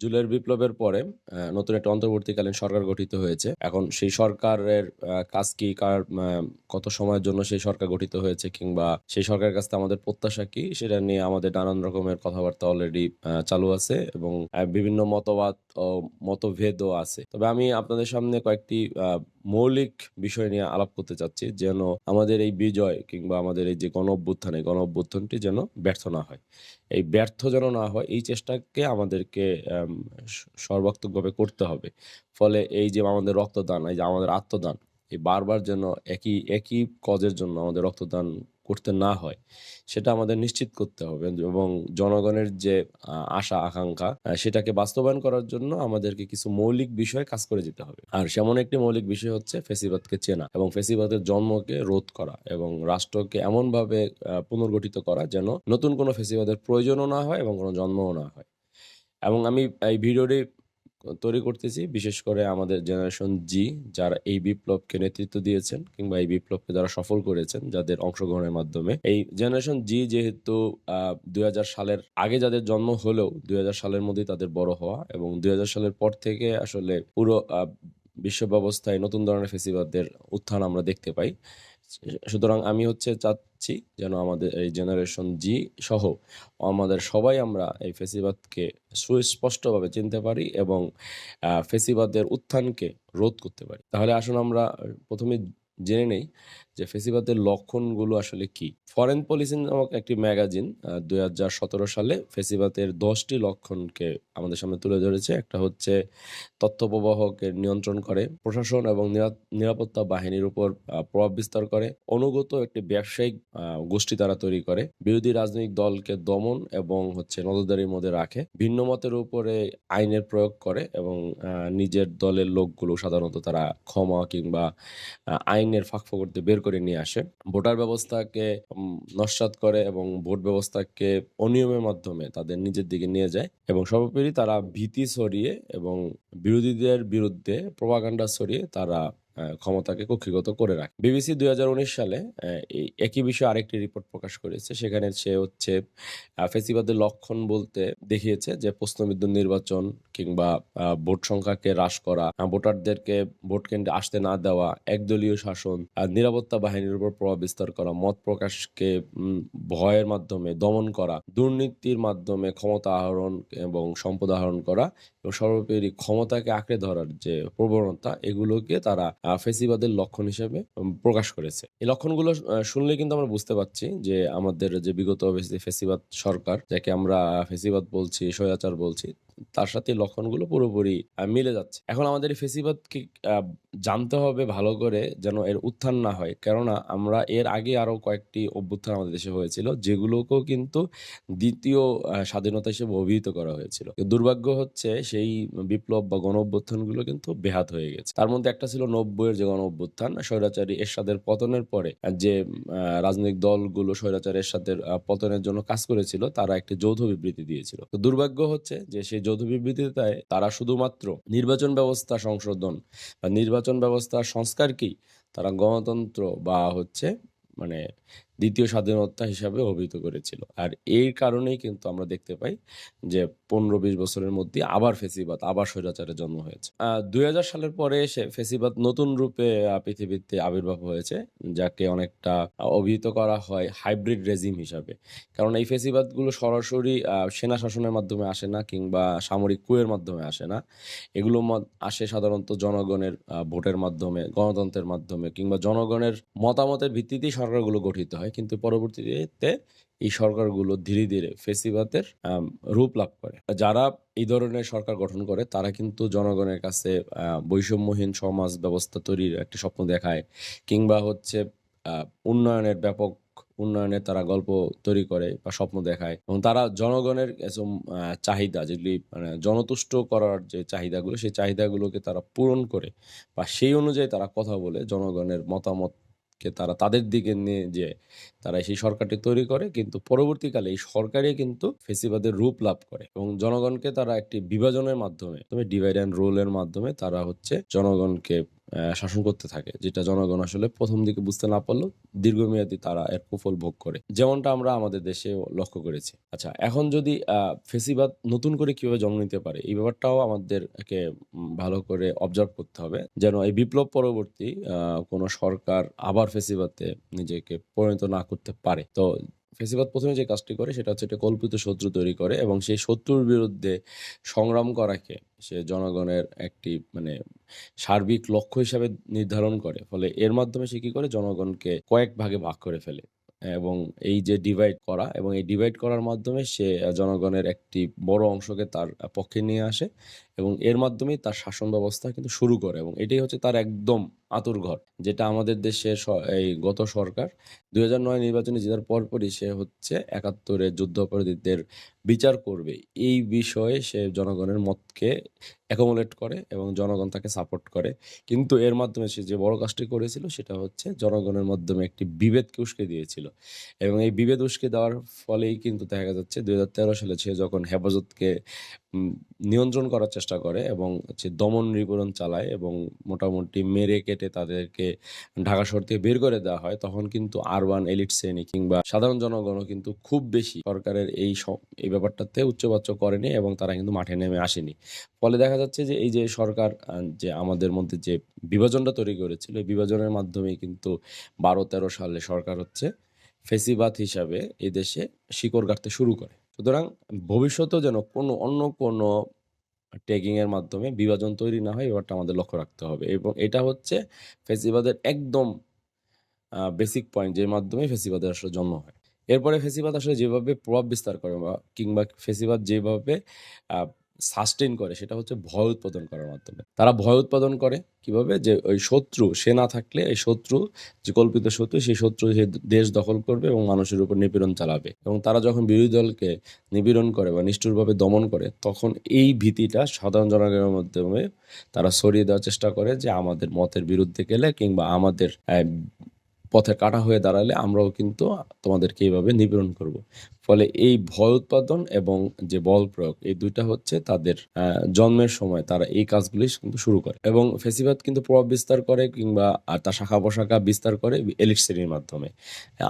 জুলাইয়ের বিপ্লবের পরে নতুন একটা অন্তর্বর্তীকালীন সরকার গঠিত হয়েছে। এখন সেই সরকারের কাজ কি? কার কত সময়ের জন্য সেই সরকার গঠিত হয়েছে? কিংবা সেই সরকারের কাছ আমাদের প্রত্যাশা কি? সেটা নিয়ে আমাদের নানান রকমের কথাবার্তা অলরেডি চালু আছে এবং বিভিন্ন মতবাদ ও মতভেদও আছে। তবে আমি আপনাদের সামনে কয়েকটি মৌলিক বিষয় নিয়ে আলাপ করতে চাচ্ছি যেন আমাদের এই বিজয় কিংবা আমাদের এই যে গণ-অভ্যুত্থান, এই গণ-অভ্যুত্থানটি যেন ব্যর্থ না হয়। এই ব্যর্থ যেন না হয় এই চেষ্টাকে আমাদেরকে সর্বাত্মকভাবে করতে হবে। ফলে এই যে আমাদের রক্তদান, এই যে আমাদের আত্মদান, এই বারবার যেন একই একই কজের জন্য আমাদের রক্তদান করতে না হয়, সেটা আমাদের নিশ্চিত করতে হবে এবং জনগণের যে আশা আকাঙ্ক্ষা সেটাকে বাস্তবায়ন করার জন্য আমাদেরকে কিছু মৌলিক বিষয়ে কাজ করে যেতে হবে। আর সেমন একটি মৌলিক বিষয় হচ্ছে ফেসিবাদকে চেনা এবং ফ্যাসিবাদের জন্মকে রোধ করা এবং রাষ্ট্রকে এমনভাবে পুনর্গঠিত করা যেন নতুন কোনো ফ্যাসিবাদের প্রয়োজনও না হয় এবং কোনো জন্মও না হয়। এবং আমি এই ভিডিওটি তৈরি করতেছি, বিশেষ করে আমাদের জেনারেশন জি যারা এই বিপ্লবকে নেতৃত্ব দিয়েছেন কিংবা এই বিপ্লবকে যারা সফল করেছেন, যাদের অংশগ্রহণের মাধ্যমে। এই জেনারেশন জি যেহেতু ২০০০ সালের আগে যাদের জন্ম হলেও ২০০০ সালের মধ্যেই তাদের বড় হওয়া এবং ২০০০ সালের পর থেকে আসলে পুরো বিশ্ব ব্যবস্থায় নতুন ধরনের ফ্যাসিবাদের উত্থান আমরা দেখতে পাই। সুতরাং আমি হচ্ছে চাচ্ছি যেন আমাদের এই জেনারেশন জি সহ আমাদের সবাই আমরা এই ফেসিবাদকে সুস্পষ্টভাবে চিনতে পারি এবং ফেসিবাদের উত্থানকে রোধ করতে পারি। তাহলে আসুন আমরা প্রথমে জেনে নেই যে ফ্যাসিবাদের লক্ষণগুলো আসলে কি? ফরেন পলিসি নামক একটি ম্যাগাজিন আ ২০১৭ সালে ফ্যাসিবাদের ১০ টি লক্ষণকে আমাদের সামনে তুলে ধরেছে। একটা হচ্ছে তথ্য প্রবাহকে নিয়ন্ত্রণ করে, প্রশাসন এবং নিরা নিরাপত্তা বাহিনীর উপর প্রভাব বিস্তার করে, অনুগত একটি ব্যবসায়িক গোষ্ঠী তারা তৈরি করে, বিরোধী রাজনৈতিক দলকে দমন এবং হচ্ছে নজরদারির মধ্যে রাখে, ভিন্ন মতের উপরে আইনের প্রয়োগ করে এবং নিজের দলের লোকগুলো সাধারণত তারা ক্ষমা কিংবা আইনের ফাঁকফোকর বের করে নিয়ে আসে। ভোটার ব্যবস্থাকে নস্বাত করে এবং ভোট ব্যবস্থাকে অনিয়মের মাধ্যমে তাদের নিজের দিকে নিয়ে যায় এবং সর্বোপরি তারা ভীতি ছড়িয়ে এবং বিরোধীদের বিরুদ্ধে প্রভাকাণ্ডা ছড়িয়ে তারা ক্ষমতাকে কক্ষিগত করে রাখে। বিবিসি ২০১৯ সালে একই বিষয়ে আরেকটি রিপোর্ট প্রকাশ করেছে। সেখানে সে হচ্ছে আ ফ্যাসিবাদের লক্ষণ বলতে দেখিয়েছে যে প্রশ্নবিদ্ধ নির্বাচন কিংবা ভোট সংখ্যাকে হ্রাস করা, ভোটারদেরকে ভোট কেন্দ্রে আসতে না দেওয়া, একদলীয় শাসন, নিরাপত্তা বাহিনীর উপর প্রভাব বিস্তার করা, মত প্রকাশকে ভয়ের মাধ্যমে দমন করা, দুর্নীতির মাধ্যমে ক্ষমতা আহরণ এবং সম্পদ আহরণ করা এবং সর্বোপরি ক্ষমতাকে আঁকড়ে ধরার যে প্রবণতা এগুলোকে তারা আ ফ্যাসিবাদের লক্ষণ হিসেবে প্রকাশ করেছে। এই লক্ষণগুলো শুনলে কিন্তু আমরা বুঝতে পারছি যে আমাদের যে বিগত ফ্যাসিবাদ সরকার যাকে আমরা ফ্যাসিবাদ বলছি, স্বৈরাচার বলছি তার সাথে লক্ষণগুলো পুরোপুরি মিলে যাচ্ছে। এখন আমাদের এই ফ্যাসিবাদকে আ জানতে হবে ভালো করে যেন এর উত্থান না হয়। কেননা আমরা এর আগে আরও কয়েকটি অভ্যুত্থান আমাদের দেশে হয়েছিল যেগুলোকেও কিন্তু দ্বিতীয় স্বাধীনতা হিসেবে অভিহিত করা হয়েছিল। দুর্ভাগ্য হচ্ছে সেই বিপ্লব বা গণ-অভ্যুত্থানগুলো কিন্তু বেহাত হয়ে গেছে। তার মধ্যে একটা ছিল ৯০ এর যে গণ-অভ্যুত্থান, স্বৈরাচারী এরশাদের পতনের পরে যে রাজনৈতিক দলগুলো স্বৈরাচারী এরশাদের পতনের জন্য কাজ করেছিল, তারা একটি যৌথ বিবৃতি দিয়েছিল। তো দুর্ভাগ্য হচ্ছে যে সেই যৌথ বিবৃতিতে তারা শুধুমাত্র নির্বাচন ব্যবস্থা সংশোধন বা নির্বাচন ব্যবস্থার সংস্কারকেই তারা গণতন্ত্র বা হচ্ছে মানে দ্বিতীয় স্বাধীনতা হিসাবে অভিহিত করেছিল। আর এর কারণেই কিন্তু আমরা দেখতে পাই যে ১৫-২০ বছরের মধ্যে আবার ফেসিবাদ আবার স্বৈরাচারের জন্ম হয়েছে। দুই ২০০০ সালের পরে এসে ফেসিবাদ নতুন রূপে পৃথিবীতে আবির্ভাব হয়েছে যাকে অনেকটা অভিহিত করা হয় হাইব্রিড রেজিম হিসাবে। কারণ এই ফ্যাসিবাদগুলো সরাসরি সেনা শাসনের মাধ্যমে আসে না কিংবা সামরিক কুয়ের মাধ্যমে আসে না। এগুলো আসে সাধারণত জনগণের ভোটের মাধ্যমে, গণতন্ত্রের মাধ্যমে কিংবা জনগণের মতামতের ভিত্তিতেই সরকারগুলো গঠিত হয়। কিন্তু পরবর্তীতে এই সরকারগুলো ধীরে, ধীরে ফ্যাসিবাদের আম রূপ লাভ করে। যারা এই ধরনের সরকার গঠন করে তারা কিন্তু জনগণের কাছে বৈষম্যহীন সমাজ ব্যবস্থা তৈরির একটা স্বপ্ন দেখায় কিংবা হচ্ছে উন্নয়নের ব্যাপক উন্নয়নের তারা গল্প তৈরি করে বা স্বপ্ন দেখায় এবং তারা জনগণের চাহিদা যেগুলি মানে জনতুষ্ট করার যে চাহিদাগুলো সেই চাহিদাগুলোকে তারা পূরণ করে বা সেই অনুযায়ী তারা কথা বলে জনগণের মতামতকে তারা তাদের দিকে নিয়ে যে তারা সেই সরকারটি তৈরি করে, কিন্তু পরবর্তীকালে এই সরকারই কিন্তু ফেসিবাদের রূপ লাভ করে এবং জনগণকে তারা একটি বিভাজনের মাধ্যমে ডিভাইড অ্যান্ড রোলের মাধ্যমে তারা হচ্ছে জনগণকে শাসন করতে থাকে, যেটা জনগণ আসলে প্রথম দিকে বুঝতে না পারলেও দীর্ঘমেয়াদী তারা এর কুফল ভোগ করে। যেমনটা আমরা আমাদের দেশে লক্ষ্য করেছি। আচ্ছা এখন যদি ফেসিবাদ নতুন করে কীভাবে জন্ম নিতে পারে, এই ব্যাপারটাও আমাদেরকে ভালো করে অবজার্ভ করতে হবে। যেন এই বিপ্লব পরবর্তী কোনো সরকার আবার ফেসিবাদে নিজেকে পরিণত না করতে পারে। তো ফেসিবাদ প্রথমে যে কাজটি করে, সেটা হচ্ছে একটা কল্পিত শত্রু তৈরি করে এবং সেই শত্রুর বিরুদ্ধে সংগ্রাম করাকে সে জনগণের একটি মানে সার্বিক লক্ষ্য হিসাবে নির্ধারণ করে। ফলে এর মাধ্যমে সে কি করে? জনগণকে কয়েক ভাগে ভাগ করে ফেলে এবং এই যে ডিভাইড করা এবং এই ডিভাইড করার মাধ্যমে সে জনগণের একটি বড় অংশকে তার পক্ষে নিয়ে আসে এবং এর মাধ্যমেই তার শাসন ব্যবস্থা কিন্তু শুরু করে এবং এটাই হচ্ছে তার একদম আতুর ঘর, যেটা আমাদের দেশের স- এই গত সরকার দুই হাজার নয় নির্বাচনে জেতার পরপরই সে হচ্ছে একাত্তরের যুদ্ধ অপরাধীদের বিচার করবে। এই বিষয়ে সে জনগণের মতকে অ্যাকোমোলেট করে এবং জনগণ তাকে সাপোর্ট করে। কিন্তু এর মাধ্যমে সে যে বড় কাজটি করেছিল সেটা হচ্ছে জনগণের মাধ্যমে একটি বিভেদকে উস্কে দিয়েছিল। এবং এই বিভেদ উস্কে দেওয়ার ফলেই কিন্তু দেখা যাচ্ছে দুই হাজার তেরো সালে সে যখন হেফাজতকে নিয়ন্ত্রণ করার চেষ্টা করে এবং হচ্ছে দমন নিপীড়ন চালায় এবং মোটামুটি মেরে কেটে তাদেরকে ঢাকা শহর থেকে বের করে দেওয়া হয়, তখন কিন্তু আরবান এলিট শ্রেণি কিংবা সাধারণ জনগণও কিন্তু খুব বেশি সরকারের এই এই ব্যাপারটাতে উচ্চবাচ্য করেনি এবং তারা কিন্তু মাঠে নেমে আসেনি। ফলে দেখা যাচ্ছে যে এই যে সরকার যে আমাদের মধ্যে যে বিভাজনটা তৈরি করেছিল, এই বিভাজনের মাধ্যমে কিন্তু বারো তেরো সালে সরকার হচ্ছে ফেসিবাদ হিসাবে এদেশে দেশে শিকড় গাড়তে শুরু করে। সুতরাং ভবিষ্যতেও যেন কোনো, অন্য কোনো ট্যাগিং এর মাধ্যমে বিভাজন তৈরি না হয়, এবারটা আমাদের লক্ষ্য রাখতে হবে। এবং এটা হচ্ছে ফেসিবাদের একদম বেসিক পয়েন্ট যে মাধ্যমে ফেসিবাদের আসলে জন্ম হয়। এরপরে ফেসিবাদ আসলে যেভাবে প্রভাব বিস্তার করে বা কিংবা ফেসিবাদ যেভাবে সাস্টেন করে, সেটা হচ্ছে ভয় উৎপাদন করার মাধ্যমে। তারা ভয় উৎপাদন করে কীভাবে? যে ওই শত্রু, সে না থাকলে এই শত্রু, যে কল্পিত শত্রু, সেই শত্রু সে দেশ দখল করবে এবং মানুষের উপর নিপীড়ন চালাবে। এবং তারা যখন বিরোধী দলকে নিপীড়ন করে বা নিষ্ঠুরভাবে দমন করে, তখন এই ভীতিটা সাধারণ জনগণের মাধ্যমে তারা সরিয়ে দেওয়ার চেষ্টা করে যে আমাদের মতের বিরুদ্ধে গেলে কিংবা আমাদের পথে কাটা হয়ে দাঁড়ালে আমরাও কিন্তু তোমাদেরকে এইভাবে নিপীড়ন করব। ফলে এই ভয় উৎপাদন এবং যে বল প্রয়োগ এই দুইটা হচ্ছে তাদের জন্মের সময় তারা এই কাজগুলি কিন্তু শুরু করে। এবং ফেসিবাদ কিন্তু প্রভাব বিস্তার করে কিংবা আর তার শাখা প্রশাখা বিস্তার করে এলিট শ্রেণির মাধ্যমে।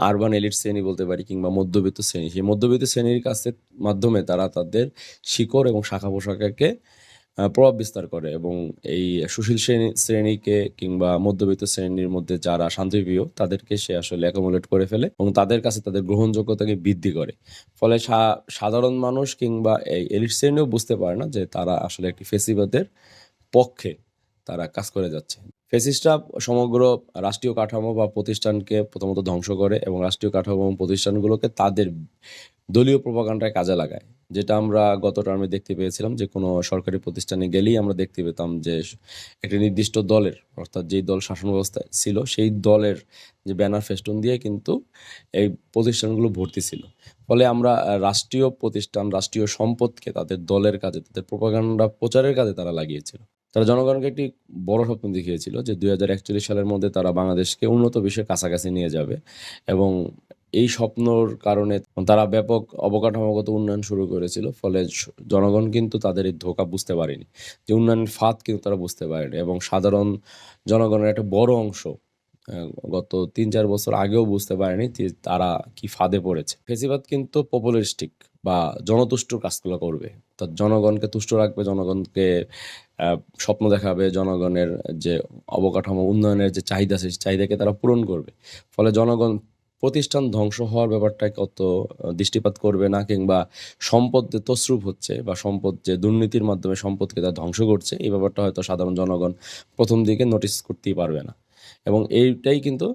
আরবান এলিট শ্রেণি বলতে পারি কিংবা মধ্যবিত্ত শ্রেণি। সেই মধ্যবিত্ত শ্রেণির কাছে মাধ্যমে তারা তাদের শিকড় এবং শাখা পোশাকাকে আহ, প্রভাব বিস্তার করে এবং এই সুশীল শ্রেণি শ্রেণীকে কিংবা মধ্যবিত্ত শ্রেণির মধ্যে যারা শান্তিপ্রিয়, তাদেরকে সে আসলে অ্যাকোমোডেট করে ফেলে এবং তাদের কাছে তাদের গ্রহণযোগ্যতাকে বৃদ্ধি করে। ফলে সাধারণ মানুষ কিংবা এই এলিট শ্রেণীও বুঝতে পারে না যে তারা আসলে একটি ফেসিবাদের পক্ষে তারা কাজ করে যাচ্ছে। ফেসিস্টরা সমগ্র রাষ্ট্রীয় কাঠামো বা প্রতিষ্ঠানকে প্রথমত ধ্বংস করে এবং রাষ্ট্রীয় কাঠামো প্রতিষ্ঠানগুলোকে তাদের দলীয় প্রপাগান্ডায় কাজে লাগায়। যেটা আমরা গত টার্মে দেখতে পেয়েছিলাম যে কোনো সরকারি প্রতিষ্ঠানে গেলেই আমরা দেখতে পেতাম যে একটি নির্দিষ্ট দলের, অর্থাৎ যেই দল শাসন ব্যবস্থায় ছিল, সেই দলের যে ব্যানার ফেস্টুন দিয়ে কিন্তু এই প্রতিষ্ঠানগুলো ভর্তি ছিল। ফলে আমরা রাষ্ট্রীয় প্রতিষ্ঠান, রাষ্ট্রীয় সম্পদকে তাদের দলের কাজে, তাদের প্রপাগান্ডা প্রচারের কাজে তারা লাগিয়েছিল। তারা জনগণকে একটি বড় স্বপ্ন দেখিয়েছিল যে দুই হাজার একচল্লিশ সালের মধ্যে তারা বাংলাদেশকে উন্নত বিশ্বের কাছাকাছি নিয়ে যাবে এবং এই স্বপ্নর কারণে তারা ব্যাপক অবকাঠামোগত উন্নয়ন শুরু করেছিল, ফলে জনগণ কিন্তু তাদের এই ধোকা বুঝতে পারেনি। যে উন্নয়নের ফাঁদ কিন্তু তারা বুঝতে পারেনি এবং সাধারণ জনগণের একটা বড় অংশ গত তিন চার বছর আগেও বুঝতে পারেনি যে তারা কি ফাঁদে পড়েছে। ফেসিবাদ কিন্তু পপুলারিস্টিক বা জনতুষ্ট কাজগুলো করবে। তো জনগণকে তুষ্ট রাখবে, জনগণকে স্বপ্ন দেখাবে, জনগণের যে অবকাঠামো উন্নয়নের যে চাহিদা সেই চাহিদাকে তারা পূরণ করবে। ফলে জনগণ প্রতিষ্ঠান ধ্বংস হওয়ার ব্যাপারটা কত দৃষ্টিপাত করবে না, কিংবা সম্পদ যে তসরূপ হচ্ছে বা সম্পদ যে দুর্নীতির মাধ্যমে সম্পদকে তারা ধ্বংস করছে, এই ব্যাপারটা হয়তো সাধারণ জনগণ প্রথম দিকে নোটিস করতেই পারবে না। এবং এইটাই কিন্তু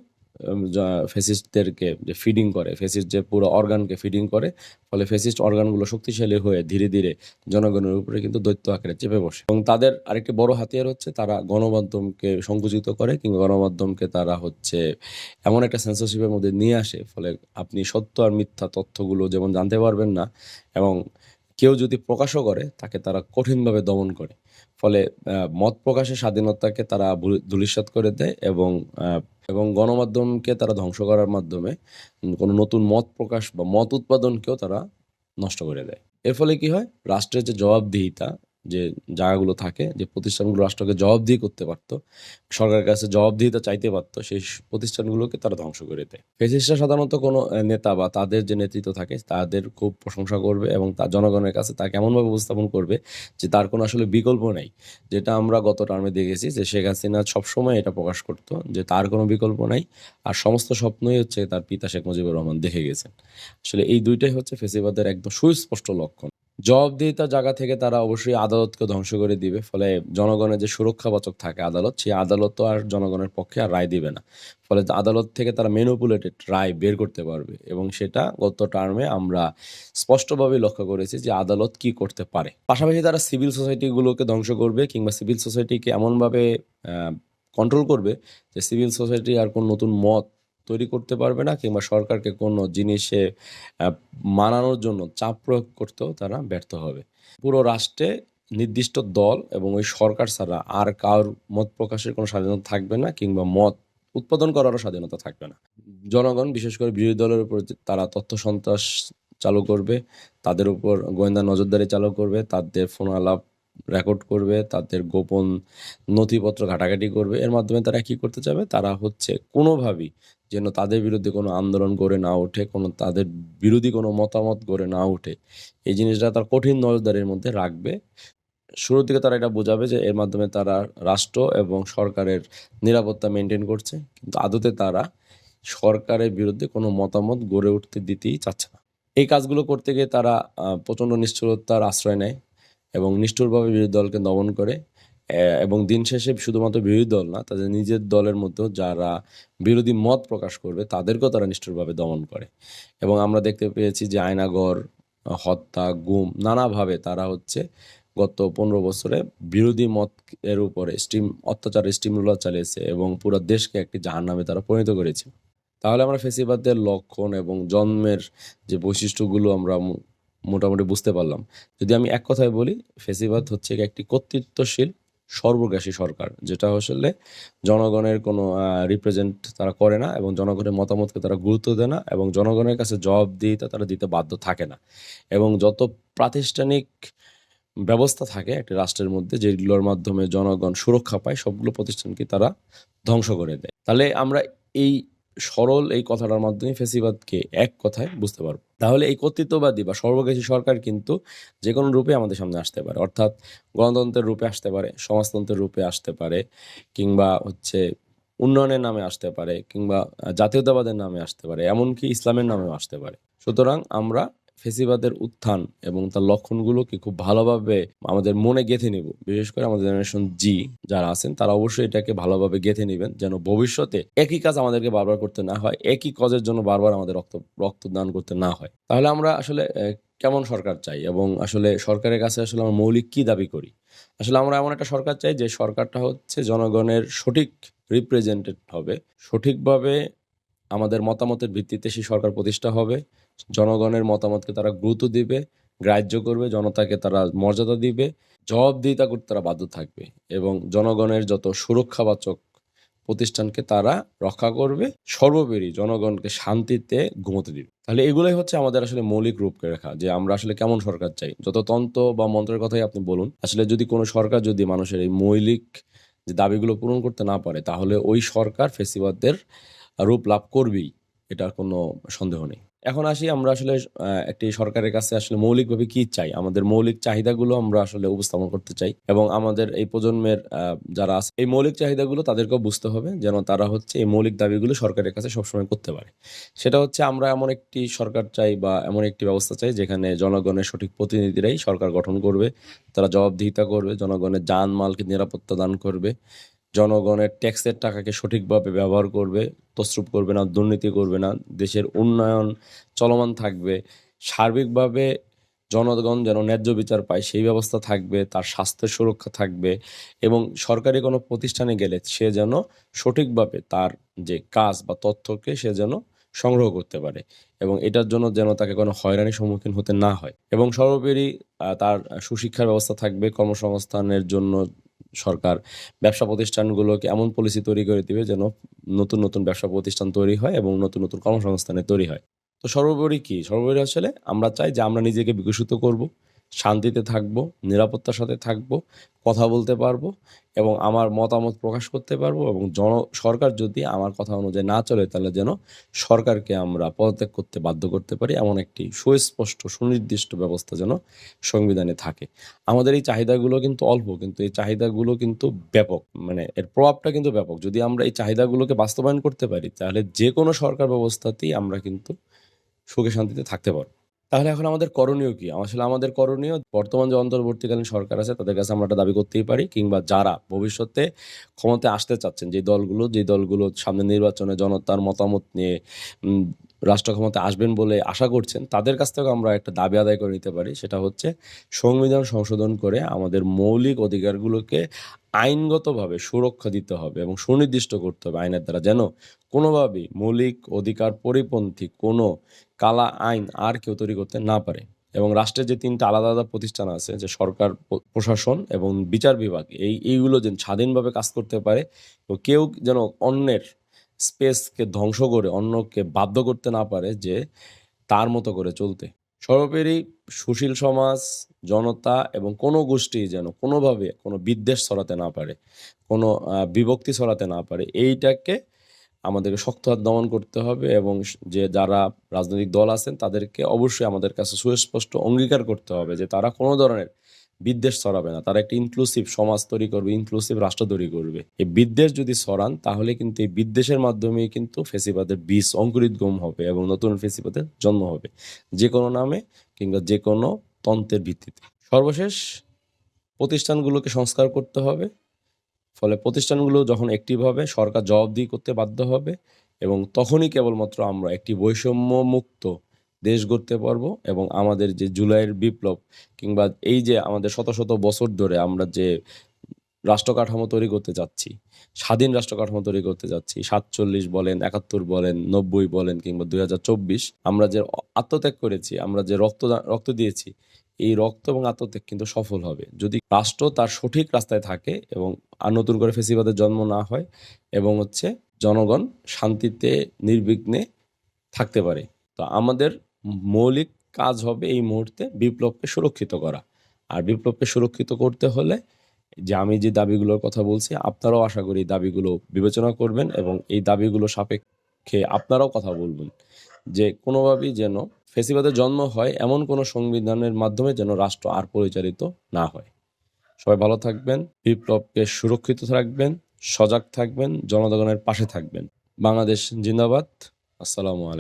ফেসিস্টদেরকে যে ফিডিং করে ফেসিস্ট যে পুরো অর্গানকে ফিডিং করে, ফলে ফেসিস্ট অর্গানগুলো শক্তিশালী হয়ে ধীরে ধীরে জনগণের উপরে কিন্তু দৈত্য আকারে চেপে বসে। এবং তাদের আরেকটি বড় হাতিয়ার হচ্ছে তারা গণমাধ্যমকে সংকুচিত করে কিংবা গণমাধ্যমকে তারা হচ্ছে এমন একটা সেন্সরশিপের মধ্যে নিয়ে আসে, ফলে আপনি সত্য আর মিথ্যা তথ্যগুলো যেমন জানতে পারবেন না এবং কেউ যদি প্রকাশও করে, তাকে তারা কঠিনভাবে দমন করে। ফলে মত প্রকাশের স্বাধীনতাকে তারা ভুল- করে দেয় এবং এবং গণমাধ্যমকে তারা ধ্বংস করার মাধ্যমে কোনো নতুন মত প্রকাশ বা মত উৎপাদনকেও তারা নষ্ট করে দেয়। এর ফলে কি হয়? রাষ্ট্রের যে জবাবদিহিতা যে জায়গাগুলো থাকে, যে প্রতিষ্ঠানগুলো রাষ্ট্রকে জবাবদিহি করতে পারতো, সরকারের কাছে জবাব জবাবদিহিতা চাইতে পারতো, সেই প্রতিষ্ঠানগুলোকে তারা ধ্বংস করে দেয়। ফেসিস্টরা সাধারণত কোনো নেতা বা তাদের যে নেতৃত্ব থাকে, তাদের খুব প্রশংসা করবে এবং তার জনগণের কাছে তাকে এমনভাবে উপস্থাপন করবে, যে তার কোনো আসলে বিকল্প নেই। যেটা আমরা গত টার্মে দেখেছি যে শেখ হাসিনা সবসময় এটা প্রকাশ করতো, যে তার কোনো বিকল্প নাই, আর সমস্ত স্বপ্নই হচ্ছে তার পিতা শেখ মুজিবুর রহমান দেখে গেছেন। আসলে এই দুইটাই হচ্ছে ফেসিবাদের একদম সুস্পষ্ট লক্ষণ। জবাবদিহিতার জায়গা থেকে তারা অবশ্যই আদালতকে ধ্বংস করে দিবে। ফলে জনগণের যে সুরক্ষাবাচক থাকে আদালত, সেই আদালত তো আর জনগণের পক্ষে আর রায় দিবে না। ফলে আদালত থেকে তারা মেনুপুলেটেড রায় বের করতে পারবে এবং সেটা গত টার্মে আমরা স্পষ্টভাবে লক্ষ্য করেছি যে আদালত কি করতে পারে। পাশাপাশি তারা সিভিল সোসাইটিগুলোকে ধ্বংস করবে কিংবা সিভিল সোসাইটিকে এমনভাবে কন্ট্রোল করবে যে সিভিল সোসাইটি আর কোন নতুন মত তৈরি করতে পারবে না কিংবা সরকারকে কোনো জিনিসে মানানোর জন্য চাপ প্রয়োগ করতেও তারা ব্যর্থ হবে। পুরো রাষ্ট্রে নির্দিষ্ট দল এবং ওই সরকার ছাড়া আর কার মত প্রকাশের কোনো স্বাধীনতা থাকবে না কিংবা মত উৎপাদন করারও স্বাধীনতা থাকবে না। জনগণ, বিশেষ করে বিরোধী দলের উপর তারা তথ্য সন্ত্রাস চালু করবে, তাদের উপর গোয়েন্দা নজরদারি চালু করবে, তাদের ফোন আলাপ রেকর্ড করবে, তাদের গোপন নথিপত্র ঘাটাঘাটি করবে। এর মাধ্যমে তারা কি করতে চাবে? তারা হচ্ছে কোনোভাবেই যেন তাদের বিরুদ্ধে কোনো আন্দোলন গড়ে না ওঠে, কোনো তাদের বিরোধী কোনো মতামত গড়ে না ওঠে। এই জিনিসটা তার কঠিন নজরদারির মধ্যে রাখবে। শুরুর দিকে তারা এটা বোঝাবে যে এর মাধ্যমে তারা রাষ্ট্র এবং সরকারের নিরাপত্তা মেনটেন করছে, কিন্তু আদতে তারা সরকারের বিরুদ্ধে কোনো মতামত গড়ে উঠতে দিতেই চাচ্ছে না। এই কাজগুলো করতে গিয়ে তারা প্রচণ্ড নিষ্ঠুরতার আশ্রয় নেয়। এবং নিষ্ঠুরভাবে বিরোধী দলকে দমন করে এবং দিন শেষে শুধুমাত্র বিরোধী দল না, তাদের নিজের দলের মধ্যেও যারা বিরোধী মত প্রকাশ করবে, তাদেরকেও তারা নিষ্ঠুরভাবে দমন করে। এবং আমরা দেখতে পেয়েছি যে আয়নাগর, হত্যা, গুম নানাভাবে তারা হচ্ছে গত পনেরো বছরে বিরোধী মত এর উপরে স্টিম, অত্যাচার স্টিম রোলার চালিয়েছে এবং পুরো দেশকে একটি জাহার নামে তারা পরিণত করেছে। তাহলে আমরা ফেসিবাদের লক্ষণ এবং জন্মের যে বৈশিষ্ট্যগুলো আমরা মোটামুটি বুঝতে পারলাম। যদি আমি এক কথায় বলি, ফেসিবাদ হচ্ছে একটি কর্তৃত্বশীল সর্বগ্রাসী সরকার, যেটা আসলে জনগণের কোনো রিপ্রেজেন্ট তারা করে না এবং জনগণের মতামতকে তারা গুরুত্ব দেয় না এবং জনগণের কাছে জবাবদিহিতা তারা দিতে বাধ্য থাকে না। এবং যত প্রাতিষ্ঠানিক ব্যবস্থা থাকে একটি রাষ্ট্রের মধ্যে, যেগুলোর মাধ্যমে জনগণ সুরক্ষা পায়, সবগুলো প্রতিষ্ঠানকে তারা ধ্বংস করে দেয়। তাহলে আমরা এই সরল এই কথাটার মাধ্যমে ফেসিবাদকে এক কথায় বুঝতে পারব। তাহলে এই কর্তৃত্ববাদী বা সর্বগ্রাসী সরকার কিন্তু যে কোনো রূপে আমাদের সামনে আসতে পারে। অর্থাৎ গণতন্ত্রের রূপে আসতে পারে, সমাজতন্ত্রের রূপে আসতে পারে, কিংবা হচ্ছে উন্নয়নের নামে আসতে পারে, কিংবা জাতীয়তাবাদের নামে আসতে পারে, এমনকি ইসলামের নামেও আসতে পারে। সুতরাং আমরা ফেসিবাদের উত্থান এবং তার লক্ষণগুলোকে খুব ভালোভাবে আমাদের মনে গেঁথে নিব। বিশেষ করে আমাদের জেনারেশন জি যারা আছেন, তারা অবশ্যই এটাকে ভালোভাবে গেঁথে নেবেন যেন ভবিষ্যতে একই কাজ আমাদেরকে বারবার করতে না হয়, একই কাজের জন্য বারবার আমাদের রক্ত রক্তদান করতে না হয়। তাহলে আমরা আসলে কেমন সরকার চাই এবং আসলে সরকারের কাছে আসলে আমরা মৌলিক কি দাবি করি? আসলে আমরা এমন একটা সরকার চাই যে সরকারটা হচ্ছে জনগণের সঠিক রিপ্রেজেন্টেড হবে, সঠিকভাবে আমাদের মতামতের ভিত্তিতে সেই সরকার প্রতিষ্ঠা হবে জনগণের মতামতকে তারা গুরুত্ব দিবে, গ্রাহ্য করবে, জনতাকে তারা মর্যাদা দিবে, জবাবদিহিতা করতে তারা বাধ্য থাকবে এবং জনগণের যত সুরক্ষাবাচক প্রতিষ্ঠানকে তারা রক্ষা করবে, সর্বোপরি জনগণকে শান্তিতে ঘুমোতে দিবে। তাহলে এগুলোই হচ্ছে আমাদের আসলে মৌলিক রূপরেখা যে আমরা আসলে কেমন সরকার চাই। যত তন্ত্র বা মন্ত্রের কথাই আপনি বলুন, আসলে যদি কোনো সরকার যদি মানুষের এই মৌলিক যে দাবিগুলো পূরণ করতে না পারে, তাহলে ওই সরকার ফেসিবাদদের রূপ লাভ করবেই, এটার কোনো সন্দেহ নেই। এখন আসি আমরা আসলে একটি সরকারের কাছে আসলে মৌলিকভাবে কি চাই? আমাদের মৌলিক চাহিদাগুলো আমরা আসলে উপস্থাপন করতে চাই এবং আমাদের এই প্রজন্মের যারা আছে, এই মৌলিক চাহিদাগুলো তাদেরকেও বুঝতে হবে যেন তারা হচ্ছে এই মৌলিক দাবিগুলো সরকারের কাছে সবসময় করতে পারে। সেটা হচ্ছে আমরা এমন একটি সরকার চাই বা এমন একটি ব্যবস্থা চাই যেখানে জনগণের সঠিক প্রতিনিধিরাই সরকার গঠন করবে, তারা জবাবদিহিতা করবে, জনগণের যান মালকে নিরাপত্তা দান করবে জনগণের ট্যাক্সের টাকাকে সঠিকভাবে ব্যবহার করবে তসরুপ করবে না, দুর্নীতি করবে না, দেশের উন্নয়ন চলমান থাকবে, সার্বিকভাবে জনগণ যেন ন্যায্য বিচার পায় সেই ব্যবস্থা থাকবে, তার স্বাস্থ্যের সুরক্ষা থাকবে এবং সরকারি কোনো প্রতিষ্ঠানে গেলে সে যেন সঠিকভাবে তার যে কাজ বা তথ্যকে সে যেন সংগ্রহ করতে পারে এবং এটার জন্য যেন তাকে কোনো হয়রানির সম্মুখীন হতে না হয় এবং সর্বোপরি তার সুশিক্ষার ব্যবস্থা থাকবে, কর্মসংস্থানের জন্য সরকার ব্যবসা প্রতিষ্ঠানগুলোকে এমন পলিসি তৈরি করে দিবে যেন নতুন নতুন ব্যবসা প্রতিষ্ঠান তৈরি হয় এবং নতুন নতুন কর্মসংস্থানে তৈরি হয়। তো সর্বোপরি কি? সর্বোপরি আসলে আমরা চাই যে আমরা নিজেকে বিকশিত করব। শান্তিতে থাকব, নিরাপত্তার সাথে থাকব, কথা বলতে পারব এবং আমার মতামত প্রকাশ করতে পারব এবং জন, সরকার যদি আমার কথা অনুযায়ী না চলে তাহলে যেন সরকারকে আমরা পদত্যাগ করতে বাধ্য করতে পারি এমন একটি সুস্পষ্ট, সুনির্দিষ্ট ব্যবস্থা যেন সংবিধানে থাকে। আমাদের এই চাহিদাগুলো কিন্তু অল্প, কিন্তু এই চাহিদাগুলো কিন্তু ব্যাপক মানে এর প্রভাবটা কিন্তু ব্যাপক। যদি আমরা এই চাহিদাগুলোকে বাস্তবায়ন করতে পারি তাহলে যে কোনো সরকার ব্যবস্থাতেই আমরা কিন্তু সুখে শান্তিতে থাকতে পারব। তাহলে এখন আমাদের করণীয় কি? আসলে আমাদের করণীয় বর্তমান যে অন্তর্বর্তীকালীন সরকার আছে, তাদের কাছে আমরা একটা দাবি করতেই পারি কিংবা যারা ভবিষ্যতে ক্ষমতায় আসতে চাচ্ছেন, যে দলগুলো যে দলগুলো সামনে নির্বাচনে জনতার মতামত নিয়ে রাষ্ট্র ক্ষমতায় আসবেন বলে আশা করছেন, তাদের কাছ থেকে আমরা একটা দাবি আদায় করে নিতে পারি, সেটা হচ্ছে সংবিধান সংশোধন করে আমাদের মৌলিক অধিকারগুলোকে আইনগতভাবে সুরক্ষা দিতে হবে এবং সুনির্দিষ্ট করতে হবে আইনের দ্বারা, যেন কোনোভাবেই মৌলিক অধিকার পরিপন্থী কোনো কালা আইন আর কেউ তৈরি করতে না পারে। এবং রাষ্ট্রের যে তিনটা আলাদা আলাদা প্রতিষ্ঠান আছে, যে সরকার প্রশাসন এবং বিচার বিভাগ, এই, এইগুলো যেন স্বাধীনভাবে কাজ করতে পারে কেউ যেন অন্যের স্পেসকে ধ্বংস করে অন্যকে বাধ্য করতে না পারে যে তার মতো করে চলতে। সর্বোপরি সুশীল সমাজ, জনতা এবং কোনো গোষ্ঠী যেন কোনোভাবে কোনো বিদ্বেষ ছড়াতে না পারে, কোনো বিভক্তি ছড়াতে না পারে, এইটাকে আমাদেরকে শক্ত হাত দমন করতে হবে এবং যে যারা রাজনৈতিক দল আছেন তাদেরকে অবশ্যই আমাদের কাছে সুস্পষ্ট অঙ্গীকার করতে হবে যে তারা কোনো ধরনের বিদ্বেষ ছড়াবে না। তারা একটা ইনক্লুসিভ সমাজ তৈরি করবে ইনক্লুসিভ রাষ্ট্র তৈরি করবে। এই বিদ্বেষ যদি ছড়ান, তাহলে কিন্তু এই বিদ্বেষের মাধ্যমেই কিন্তু ফেসিবাদের বীজ অঙ্কুরিত গম হবে এবং নতুন ফেসিবাদের জন্ম হবে। যে কোনো নামে কিংবা যে কোনো তন্ত্রের ভিত্তিতে। সর্বশেষ, প্রতিষ্ঠানগুলোকে সংস্কার করতে হবে। ফলে প্রতিষ্ঠানগুলো যখন অ্যাক্টিভ হবে, সরকার জবাবদিহি করতে বাধ্য হবে এবং তখনই কেবলমাত্র আমরা একটি বৈষম্য মুক্ত দেশ গড়তে পারব এবং আমাদের যে জুলাইয়ের বিপ্লব কিংবা এই যে আমাদের শত শত বছর ধরে আমরা যে রাষ্ট্র কাঠামো তৈরি করতে যাচ্ছি, স্বাধীন রাষ্ট্র কাঠামো তৈরি করতে যাচ্ছি, সাতচল্লিশ বলেন, একাত্তর বলেন, নব্বই বলেন কিংবা দুই হাজার চব্বিশ, আমরা যে আত্মত্যাগ করেছি, আমরা যে রক্ত রক্ত দিয়েছি, এই রক্ত এবং আত্মত্যাগ কিন্তু সফল হবে। যদি রাষ্ট্র তার সঠিক রাস্তায় থাকে এবং আর নতুন করে ফেসিবাদের জন্ম না হয় এবং হচ্ছে জনগণ শান্তিতে, নির্বিঘ্নে থাকতে পারে, তো আমাদের মৌলিক কাজ হবে এই মুহূর্তে বিপ্লবকে সুরক্ষিত করা। আর বিপ্লবকে সুরক্ষিত করতে হলে যে আমি যে দাবিগুলোর কথা বলছি, আপনারাও আশা করি দাবিগুলো বিবেচনা করবেন এবং এই দাবিগুলো সাপেক্ষে আপনারাও কথা বলবেন। যে কোনোভাবেই যেন ফেসিবাদের জন্ম হয় এমন কোনো সংবিধানের মাধ্যমে যেন রাষ্ট্র আর পরিচালিত না হয়। সবাই ভালো থাকবেন, বিপ্লবকে সুরক্ষিত রাখবেন সজাগ থাকবেন, জনগণের পাশে থাকবেন। বাংলাদেশ জিন্দাবাদ। আসসালামু আলাইকুম।